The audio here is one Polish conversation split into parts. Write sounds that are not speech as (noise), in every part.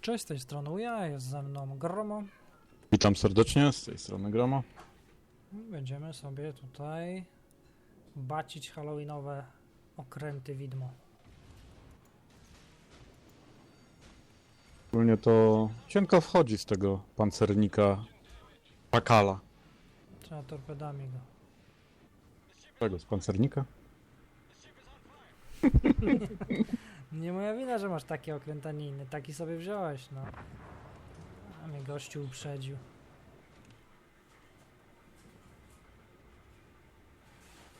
Cześć, z tej strony ja, jest ze mną Gromo. Witam serdecznie, z tej strony Groma. Będziemy sobie tutaj bacić halloweenowe okręty widmo. Ogólnie to cienko wchodzi z tego pancernika Pakala. Trzeba torpedami go. Czego, z pancernika? (laughs) Nie moja wina, że masz taki okręt, a nie inny. Taki sobie wziąłeś, no. A mnie gościu uprzedził.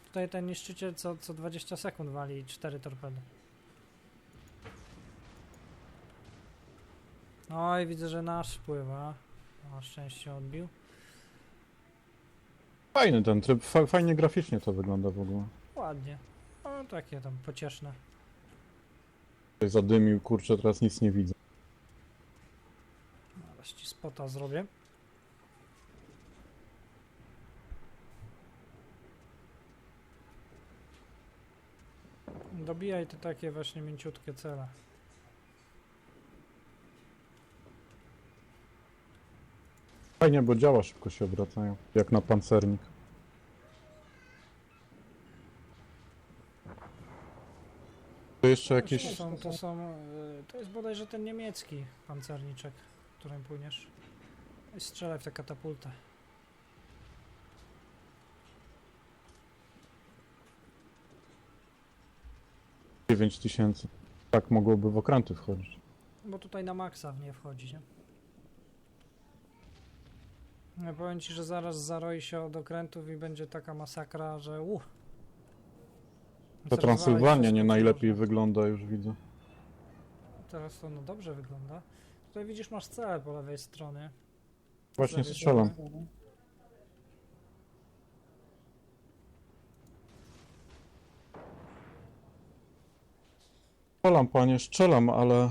Tutaj ten niszczyciel co, co 20 sekund wali 4 torpedy. Oj, widzę, że nasz wpływa. Na szczęście odbił. Fajny ten tryb, fa fajnie graficznie to wygląda w ogóle. Ładnie. No takie tam pocieszne. Zadymił, kurczę, teraz nic nie widzę. Zaraz ci spota zrobię. Dobijaj te takie właśnie mięciutkie cele. Fajnie, bo działa szybko się obracają, jak na pancernik. To jeszcze To jakieś... są, to są, e, to jest bodajże ten niemiecki pancerniczek, którym płyniesz. I strzelaj w tę katapultę. dziewięć tysięcy. Tak mogłoby w okręty wchodzić. Bo tutaj na maksa w nie wchodzi, nie? Ja powiem ci, że zaraz zaroi się od okrętów i będzie taka masakra, że uh. To Zaraz Transylwania nie najlepiej wygląda, już widzę. Teraz to no dobrze wygląda. Tutaj widzisz, masz cele po lewej stronie. Właśnie Zawieszone. strzelam. Strzelam, panie, strzelam, ale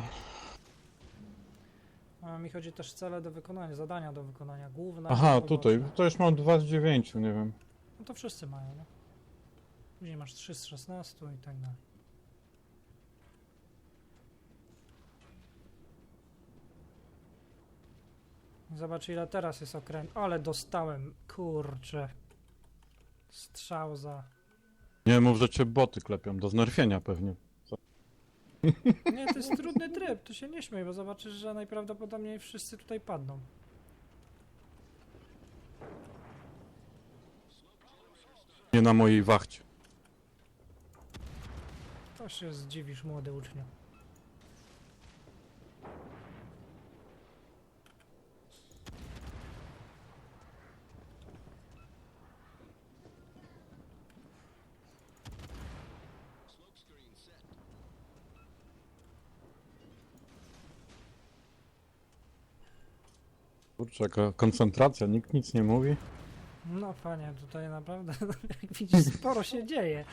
A mi chodzi też cele do wykonania, zadania do wykonania. Główne. Aha, i tutaj. To już mam 2 z 9, nie wiem. No to wszyscy mają, no. Później masz 3 z 16 i tak dalej. Zobacz ile teraz jest okręt. Ale dostałem, kurczę. Strzał za... Nie mów, że cię boty klepią, do znerfienia pewnie. (laughs) Nie, to jest trudny tryb, to się nie śmiej, bo zobaczysz, że najprawdopodobniej wszyscy tutaj padną. Nie na mojej wachcie. To się zdziwisz, młody uczniu. Kurczę, jaka koncentracja, nikt nic nie mówi. No panie, tutaj naprawdę, (laughs) jak widzisz, sporo się dzieje.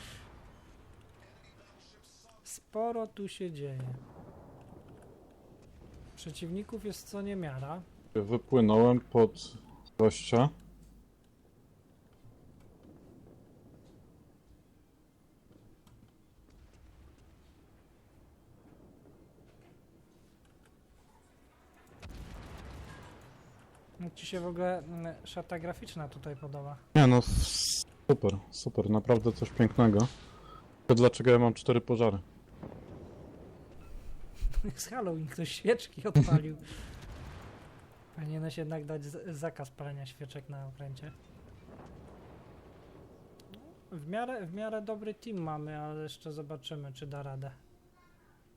Sporo tu się dzieje. Przeciwników jest co niemiara. Wypłynąłem pod gościa. Jak ci się w ogóle mm, szata graficzna tutaj podoba? Nie no, super, super, naprawdę coś pięknego. To dlaczego ja mam cztery pożary? (laughs) Z Halloween ktoś świeczki odpalił. (laughs) Powinieneś jednak dać zakaz palenia świeczek na okręcie. W miarę, w miarę dobry team mamy, ale jeszcze zobaczymy, czy da radę.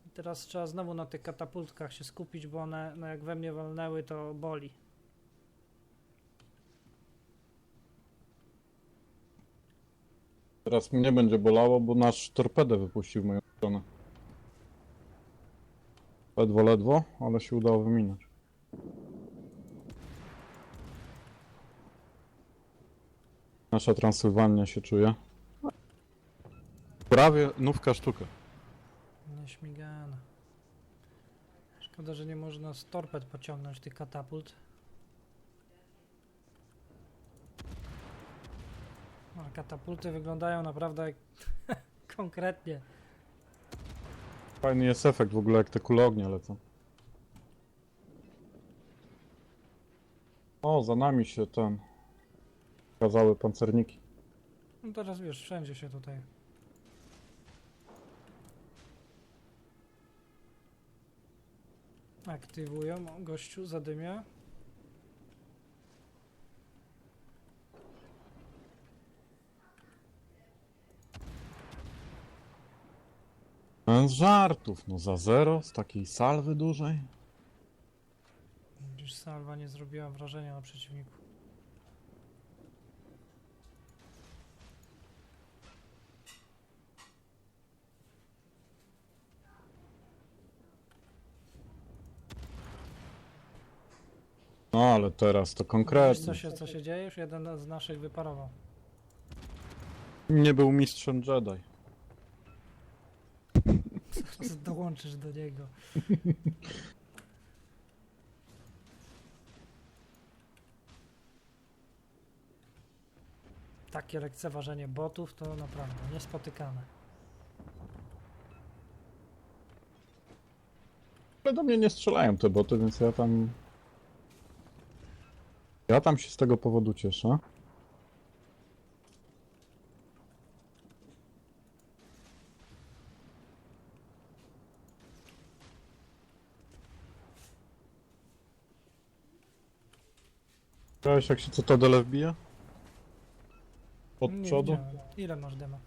I Teraz trzeba znowu na tych katapultkach się skupić, bo one, no jak we mnie walnęły, to boli. Teraz mnie będzie bolało, bo nasz torpedę wypuścił w moją stronę. Ledwo, ledwo, ale się udało wyminąć. Nasza Transylwania się czuje. Prawie nówka sztuka. Nieśmigana. Szkoda, że nie można z torped pociągnąć tych katapult. A katapulty wyglądają naprawdę (laughs) konkretnie. Fajny jest efekt w ogóle, jak te kule ognia lecą. O, za nami się ten... Kazały pancerniki. No teraz wiesz, wszędzie się tutaj. Aktywują, gościu zadymia. Bez żartów, no za zero z takiej salwy dużej. Widzisz, salwa nie zrobiła wrażenia na przeciwniku. No ale teraz to Wiesz, konkretnie. co się, co się dzieje? Już jeden z naszych wyparował. Nie był mistrzem Jedi. Dołączysz do niego. Takie lekceważenie botów to naprawdę niespotykane. Ale do mnie nie strzelają te boty, więc ja tam... Ja tam się z tego powodu cieszę. Widziałeś jak się Cytadele wbija? Od Nie przodu? widziałem. Ile masz dema?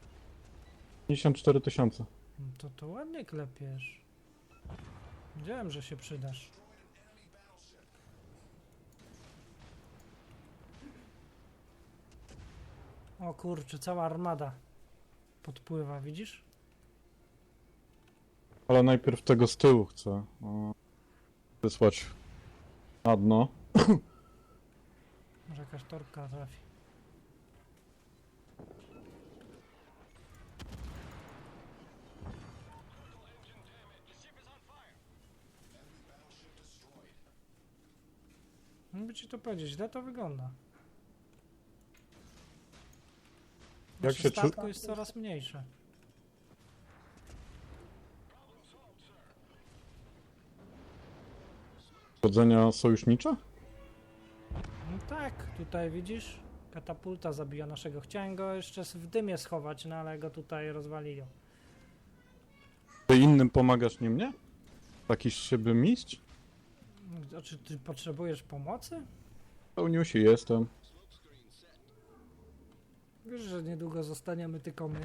54 tysiące. No To to ładnie klepiesz. Wiedziałem, że się przydasz. O kurczę, cała armada podpływa, widzisz? Ale najpierw tego z tyłu chcę wysłać na dno. Może jakaś torka trafi. No by ci to powiedzieć, źle to wygląda. Jak się czu- statko jest coraz mniejsze. Chodzenia sojusznicza? Tak, tutaj widzisz? Katapulta zabija naszego. Chciałem go jeszcze w dymie schować, no ale go tutaj rozwalili. Ty innym pomagasz, nie mnie? Taki z siebie mistrz? Czy ty potrzebujesz pomocy? Pełniusi jestem. Wiesz, że niedługo zostaniemy tylko my.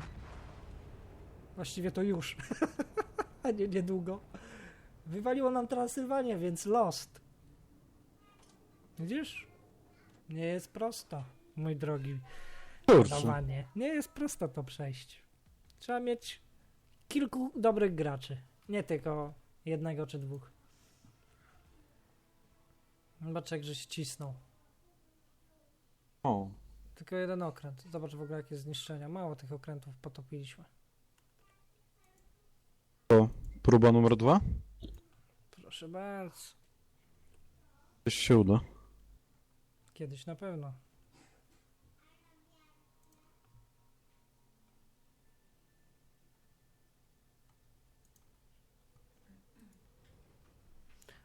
Właściwie to już. (laughs) A nie niedługo. Wywaliło nam Transylwanię, więc lost. Widzisz? Nie jest prosto, mój drogi Kurczę. Nie jest prosto to przejść. Trzeba mieć kilku dobrych graczy. Nie tylko jednego czy dwóch. Zobacz jak żeś cisnął. O, Tylko jeden okręt. Zobacz w ogóle jakie zniszczenia. Mało tych okrętów potopiliśmy. próba numer dwa? Proszę bardzo. Coś się uda. Kiedyś na pewno.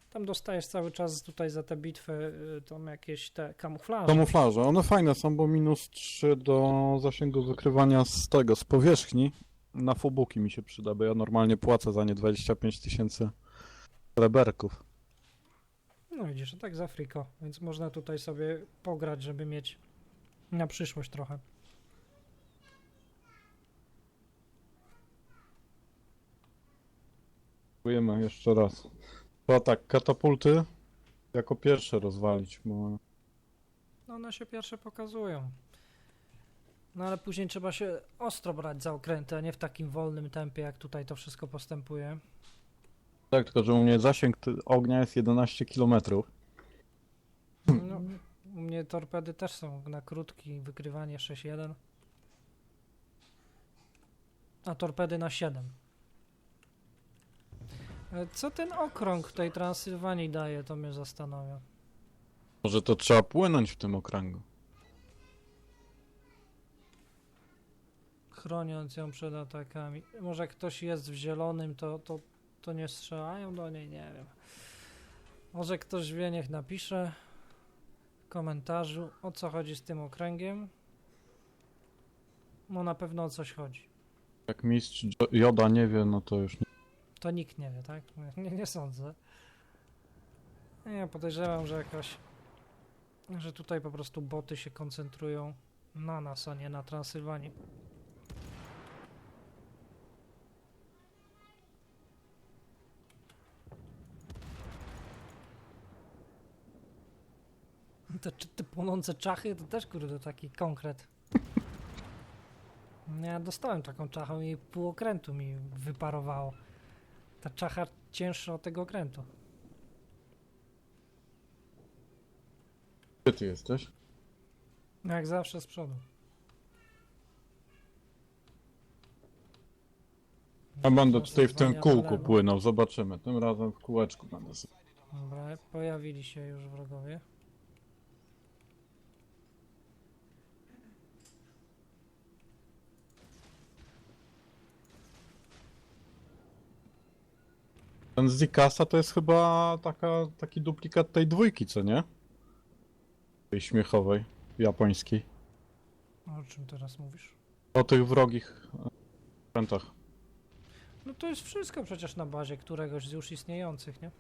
Tam dostajesz cały czas tutaj za tę bitwę y, tam jakieś te kamuflaże. Kamuflaże, one fajne są, bo minus 3 do zasięgu wykrywania z tego, z powierzchni. Na fobuki mi się przyda, bo ja normalnie płacę za nie 25 tysięcy reberków. No widzisz, tak za friko, więc można tutaj sobie pograć, żeby mieć na przyszłość trochę. Próbujemy jeszcze raz. To tak, katapulty jako pierwsze rozwalić, bo No one się pierwsze pokazują. No ale później trzeba się ostro brać za okręty, a nie w takim wolnym tempie, jak tutaj to wszystko postępuje. Tak, tylko że u mnie zasięg ognia jest 11 km. No, u mnie torpedy też są na krótki, wykrywanie 6.1. A torpedy na 7. E, Co ten okrąg w tej Transylwanii daje, to mnie zastanawia. Może to trzeba płynąć w tym okręgu. Chroniąc ją przed atakami. Może ktoś jest w zielonym, to, to, to nie strzelają do niej, nie wiem. Może ktoś wie, niech napisze w komentarzu, o co chodzi z tym okręgiem. No na pewno o coś chodzi. Jak mistrz Jo- Joda nie wie, no to już nie. To nikt nie wie, tak? (laughs) Nie, nie sądzę. Ja podejrzewam, że jakaś. że tutaj po prostu boty się koncentrują na nas, a nie na Transylwanii. Te, te płonące czachy to też kurde taki konkret. Ja dostałem taką czachą i pół okrętu mi wyparowało. Ta czacha cięższa od tego okrętu. Gdzie ty jesteś? Jak zawsze z przodu. Ja będę tutaj w tym kółku płynął, zobaczymy. Tym razem w kółeczku będę sobie. Dobra, pojawili się już wrogowie. Ten Zikasa to jest chyba taka, taki duplikat tej dwójki, co nie? Tej śmiechowej, japońskiej. O czym teraz mówisz? O tych wrogich e, prętach. No to jest wszystko przecież na bazie któregoś z już istniejących, nie?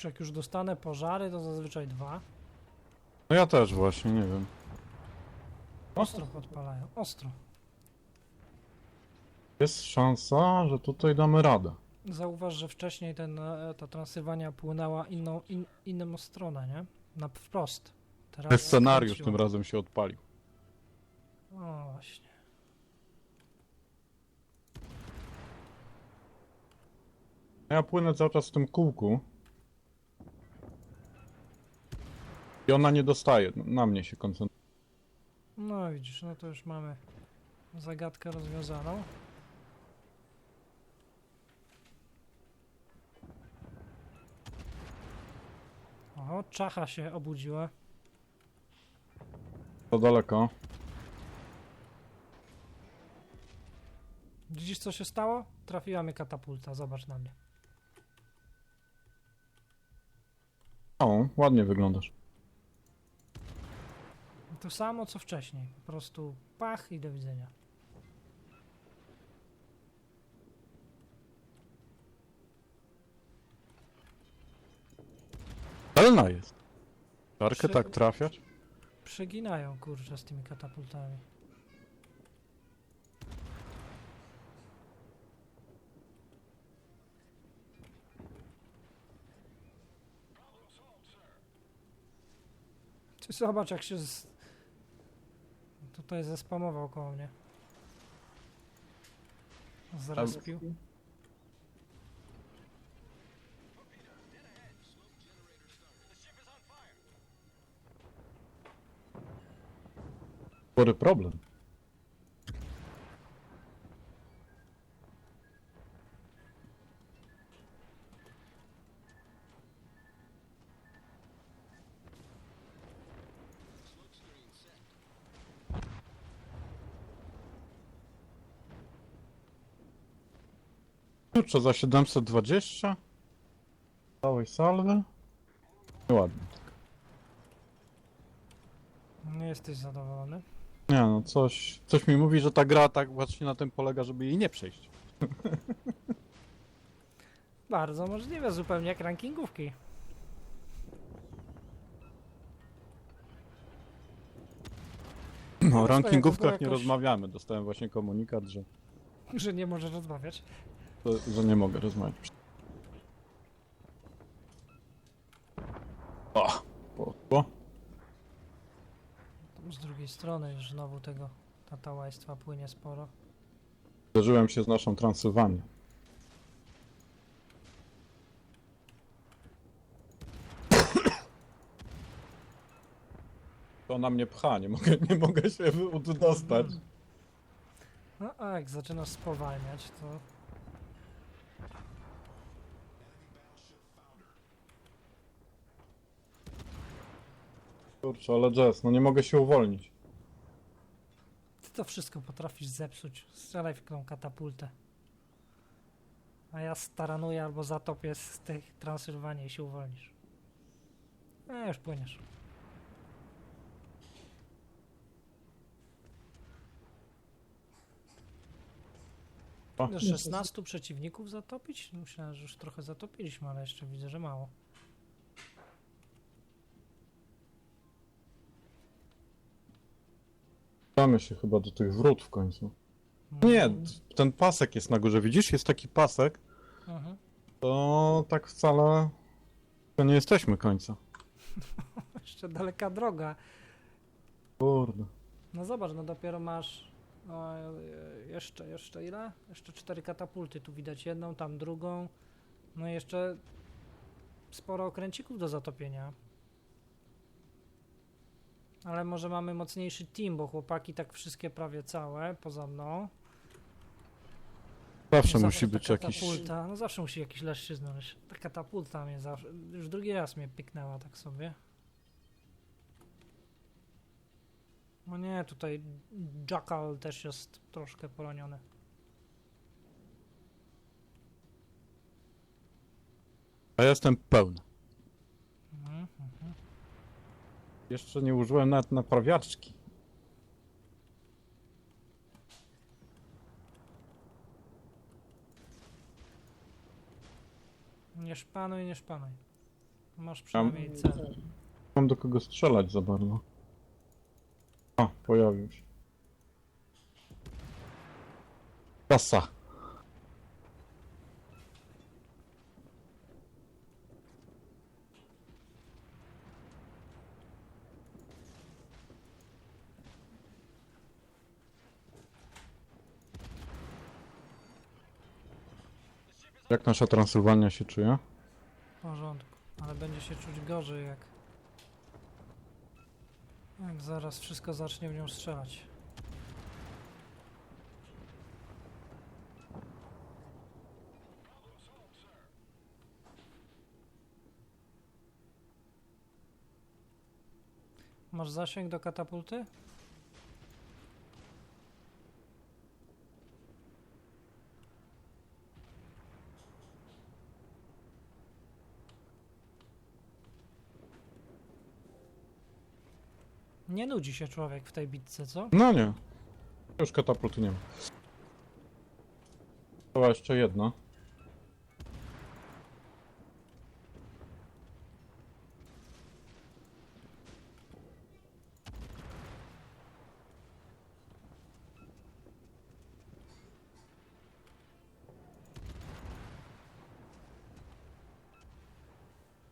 Czy jak już dostanę pożary, to zazwyczaj dwa. No ja też właśnie, nie wiem. Ostro podpalają, ostro. Jest szansa, że tutaj damy radę. Zauważ, że wcześniej ten, e, ta Transylwania płynęła inną, in, inną stronę, nie? Na wprost. Teraz Scenariusz skręciła. tym razem się odpalił. O właśnie. Ja płynę cały czas w tym kółku. I ona nie dostaje, na mnie się koncentruje. No widzisz, no to już mamy zagadkę rozwiązaną. O, czacha się obudziła. To daleko. Widzisz co się stało? Trafiła mnie katapulta, zobacz na mnie. O, ładnie wyglądasz. To samo co wcześniej. Po prostu pach i do widzenia. Celna jest. Czarkę Przy- tak trafiać? Przeginają kurczę z tymi katapultami. Ty zobacz jak się z... tutaj zespamował koło mnie. Zrespił. Spory problem. Kurczę, za 720? Całej salwy? Ładnie. Nie jesteś zadowolony? Nie no, coś, coś mi mówi, że ta gra tak właśnie na tym polega, żeby jej nie przejść. (laughs) Bardzo możliwe, zupełnie jak rankingówki. No, o rankingówkach nie jakoś- rozmawiamy. Dostałem właśnie komunikat, że, (laughs) Że nie możesz rozmawiać. Że, że nie mogę rozmawiać. O, poszło. Z drugiej strony już znowu tego Tatałaństwa płynie sporo. Zderzyłem się z naszą Transylwanią. To na mnie pcha, nie mogę, nie mogę się wy- dostać. No a jak zaczynasz spowalniać, to Kurczę, ale Jazz, no nie mogę się uwolnić. ty to wszystko potrafisz zepsuć. Strzelaj w tą katapultę. A ja staranuję albo zatopię z tych Transylwanii i się uwolnisz. No już płyniesz. O, Do 16 przeciwników zatopić? Myślałem, że już trochę zatopiliśmy, ale jeszcze widzę, że mało. Damy się chyba do tych wrót w końcu. Nie, ten pasek jest na górze, widzisz? Jest taki pasek, Mhm. to tak wcale to nie jesteśmy końca. (laughs) Jeszcze daleka droga. Kurde. No zobacz, no dopiero masz o, jeszcze, jeszcze ile? Jeszcze cztery katapulty, tu widać jedną, tam drugą. No i jeszcze sporo okręcików do zatopienia. Ale może mamy mocniejszy team, bo chłopaki tak wszystkie prawie całe, poza mną. Zawsze No musi ta być jakiś... katapulta, No zawsze musi jakiś lesz się znaleźć. Ta katapulta mnie zawsze, już drugi raz mnie pyknęła tak sobie. No nie, tutaj Jackal też jest troszkę poroniony. A ja jestem pełny. Mhm, mhm. Jeszcze nie użyłem nawet naprawiaczki. Nie szpanuj, nie szpanuj. Masz przynajmniej cel. Mam do kogo strzelać za bardzo. A, pojawił się. Kasa. Jak nasza Transylwania się czuje? W porządku. Ale będzie się czuć gorzej jak... Jak zaraz wszystko zacznie w nią strzelać. Masz zasięg do katapulty? Nie nudzi się człowiek w tej bitce, co? No nie. Już katapultu nie ma. Była jeszcze jedna.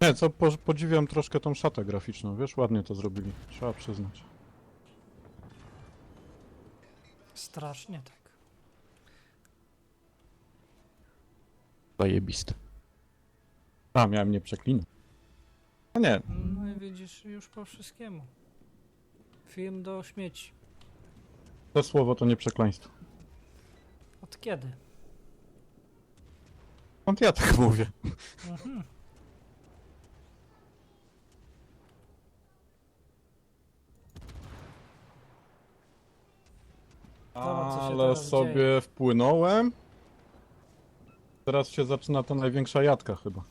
Nie, co po, podziwiam troszkę tą szatę graficzną, wiesz, ładnie to zrobili, trzeba przyznać. Strasznie tak. Zajebiste. A, miałem nie przeklinać. A nie, No i widzisz, już po wszystkiemu. Film do śmieci. to słowo to nie przekleństwo. Od kiedy? Skąd ja tak mówię? Mhm. Zobacz, co się Ale teraz sobie dzieje. wpłynąłem. Teraz się zaczyna ta największa jadka chyba.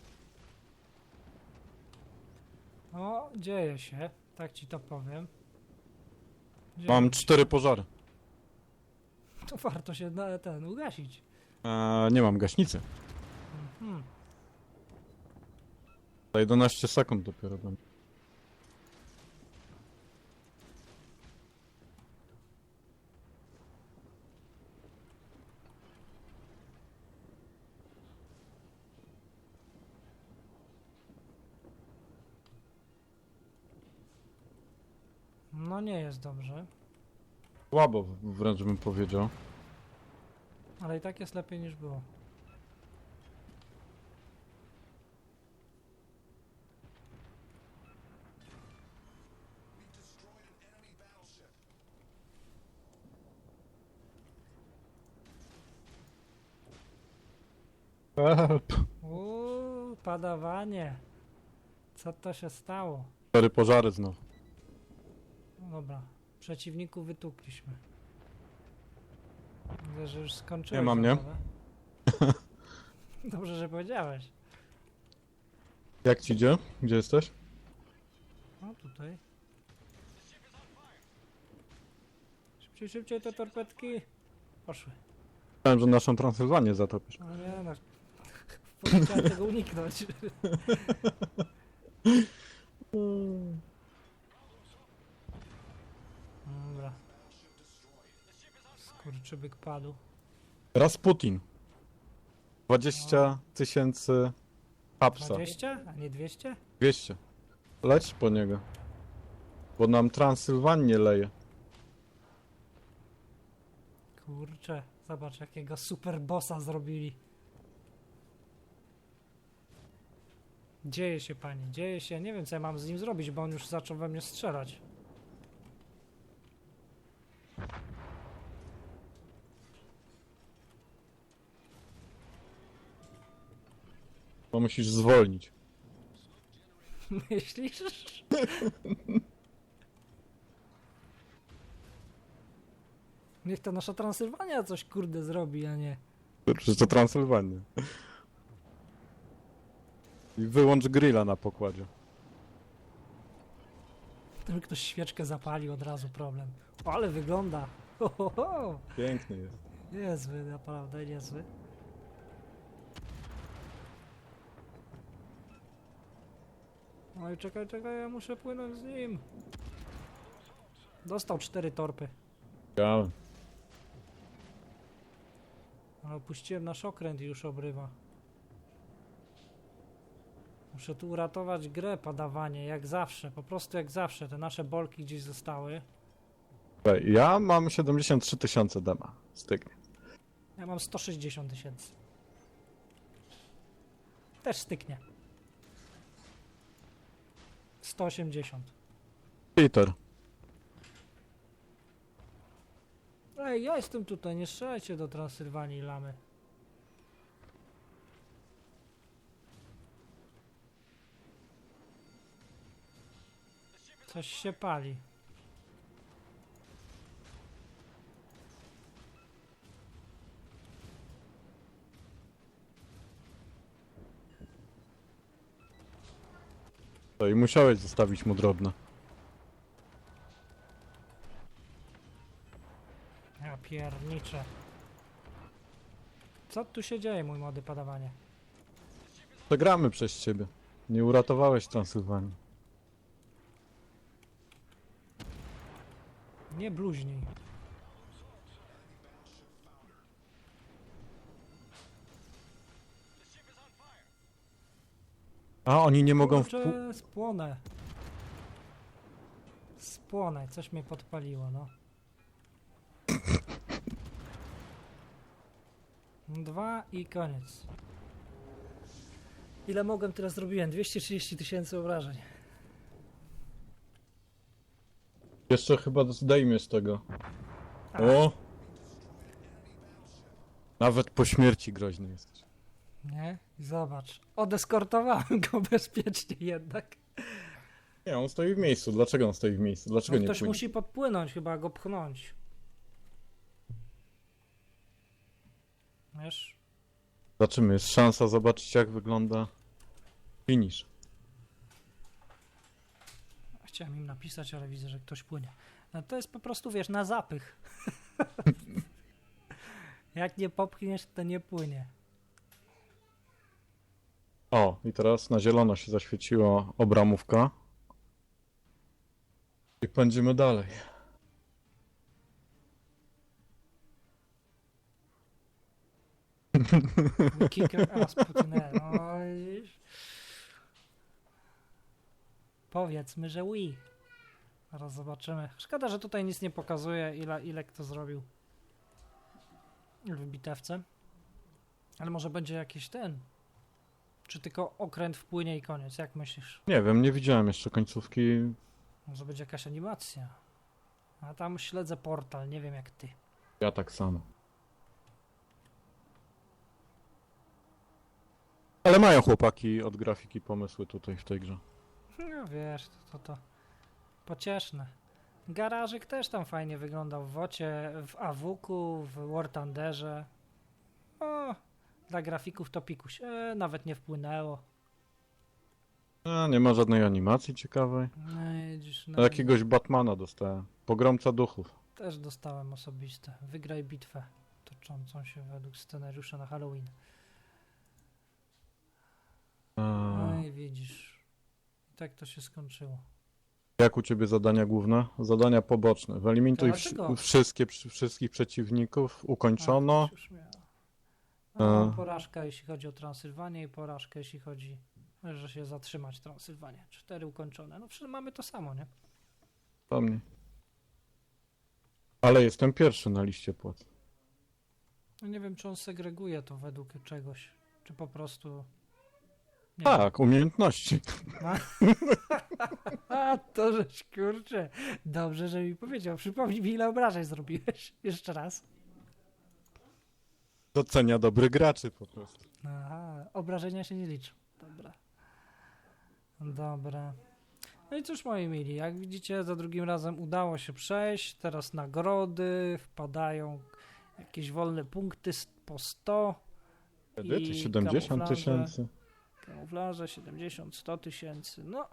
O, dzieje się, tak ci to powiem. Dzieje Mam się. cztery pożary. To warto się na ten ugasić. Eee, nie mam gaśnicy. Mhm. Za 11 sekund dopiero będzie. No nie jest dobrze. Słabo wręcz bym powiedział. Ale i tak jest lepiej niż było. Help. Uuu, padawanie. Co to się stało? Cztery pożary znowu. Dobra, przeciwników wytukliśmy. Widzę, że już skończyłeś. Nie ma mnie. zabawę. (laughs) Dobrze, że powiedziałeś. Jak ci idzie? Gdzie jesteś? No tutaj. Szybciej, szybciej te torpedki. Poszły. Myślałem, że naszą Transylwanię zatopisz. No nie no. (laughs) Chciałem tego uniknąć. (laughs) Skurczybyk padł. Rasputin. 20 tysięcy hapsa. 20? A nie 200? 200. Leć po niego. Bo nam Transylwanię leje. Kurczę, zobacz jakiego super bossa zrobili. Dzieje się panie, dzieje się. Nie wiem co ja mam z nim zrobić, bo on już zaczął we mnie strzelać. Bo musisz zwolnić. (laughs) Myślisz? Niech to nasza Transylwania coś kurde zrobi, a nie. Przecież to Transylwania. I wyłącz grilla na pokładzie. Gdyby ktoś świeczkę zapalił od razu problem. O, ale wygląda. Ho, ho, ho. Piękny jest. Niezły, naprawdę niezły. Oj, czekaj, czekaj, ja muszę płynąć z nim. Dostał cztery torpy, Ciekawe. ale opuściłem nasz okręt i już obrywa. Muszę tu uratować grę, padawanie, jak zawsze, po prostu jak zawsze. Te nasze bolki gdzieś zostały. Ja mam 73 tysiące dema. Stygnie. Ja mam 160 tysięcy. Też styknie. 180. Peter. Ej, ja jestem tutaj, nie strzelajcie do Transylwanii lamy. Coś się pali. I musiałeś zostawić mu drobne. Ja pierniczę. Co tu się dzieje, mój młody padawanie? Przegramy przez ciebie. Nie uratowałeś Transylwanii. Nie bluźnij. A, oni nie mogą w pół... Kurczę, spłonę. Spłonę, coś mnie podpaliło, no. Dwa i koniec. Ile mogłem teraz zrobiłem? 230 tysięcy obrażeń. Jeszcze chyba zdejmiesz tego. A, O! Nawet po śmierci groźny jesteś. Nie? Zobacz. Odeskortowałem go (laughs) bezpiecznie jednak. Nie, on stoi w miejscu. Dlaczego on stoi w miejscu? Dlaczego No nie ktoś płynie? musi podpłynąć, chyba go pchnąć. Wiesz? Zobaczymy, jest szansa zobaczyć jak wygląda finish. Chciałem im napisać, ale widzę, że ktoś płynie. No to jest po prostu, wiesz, na zapych. (laughs) Jak nie popchniesz, to nie płynie. O, i teraz na zielono się zaświeciła obramówka. I pędzimy dalej. (laughs) Kicker. No? Powiedzmy, że oui. Zaraz zobaczymy. Szkoda, że tutaj nic nie pokazuje, ile, ile kto zrobił w bitewce. Ale może będzie jakiś ten. Czy tylko okręt wpłynie i koniec? Jak myślisz? Nie wiem, nie widziałem jeszcze końcówki. Może będzie jakaś animacja. A tam śledzę portal, nie wiem jak ty. Ja tak samo. Ale mają chłopaki od grafiki pomysły tutaj w tej grze. No wiesz, to, to, to pocieszne. Garażyk też tam fajnie wyglądał w Wocie, w Awuku, w War Thunderze. O, dla grafików to pikuś. E, nawet nie wpłynęło. A, nie ma żadnej animacji ciekawej. No no, Na jakiegoś Batmana dostałem. Pogromca duchów. Też dostałem osobiste. Wygraj bitwę toczącą się według scenariusza na Halloween. A, No i widzisz. I tak to się skończyło. jak u ciebie zadania główne? Zadania poboczne. Wyeliminuj wsz- Dlaczego? wszystkie, przy- wszystkich przeciwników. Ukończono. To już. No, A. porażka jeśli chodzi o Transylwanię i porażka jeśli chodzi, że się zatrzymać Transylwanię. Cztery ukończone. No wszyscy mamy to samo, nie? To mnie. Ale jestem pierwszy na liście płac. No nie wiem, czy on segreguje to według czegoś, czy po prostu... Nie wiem. Tak, umiejętności. A, (laughs) to żeś, kurczę. Dobrze, że mi powiedział. Przypomnij mi, ile obrażeń zrobiłeś. (laughs) Jeszcze raz. Docenia dobrych graczy po prostu. Aha, obrażenia się nie liczą. Dobra. Dobra. No i cóż, moi mili, jak widzicie, za drugim razem udało się przejść. Teraz nagrody, wpadają jakieś wolne punkty po 100. Edyty I 70 kamuflaże. tysięcy. Kamuflaże 70, 100 tysięcy. No,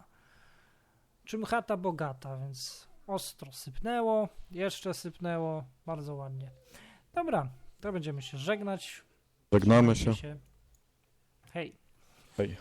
czym chata bogata, więc ostro sypnęło, jeszcze sypnęło, bardzo ładnie. Dobra, to będziemy się żegnać. Żegnamy Trzymajcie się. Hej. Hej.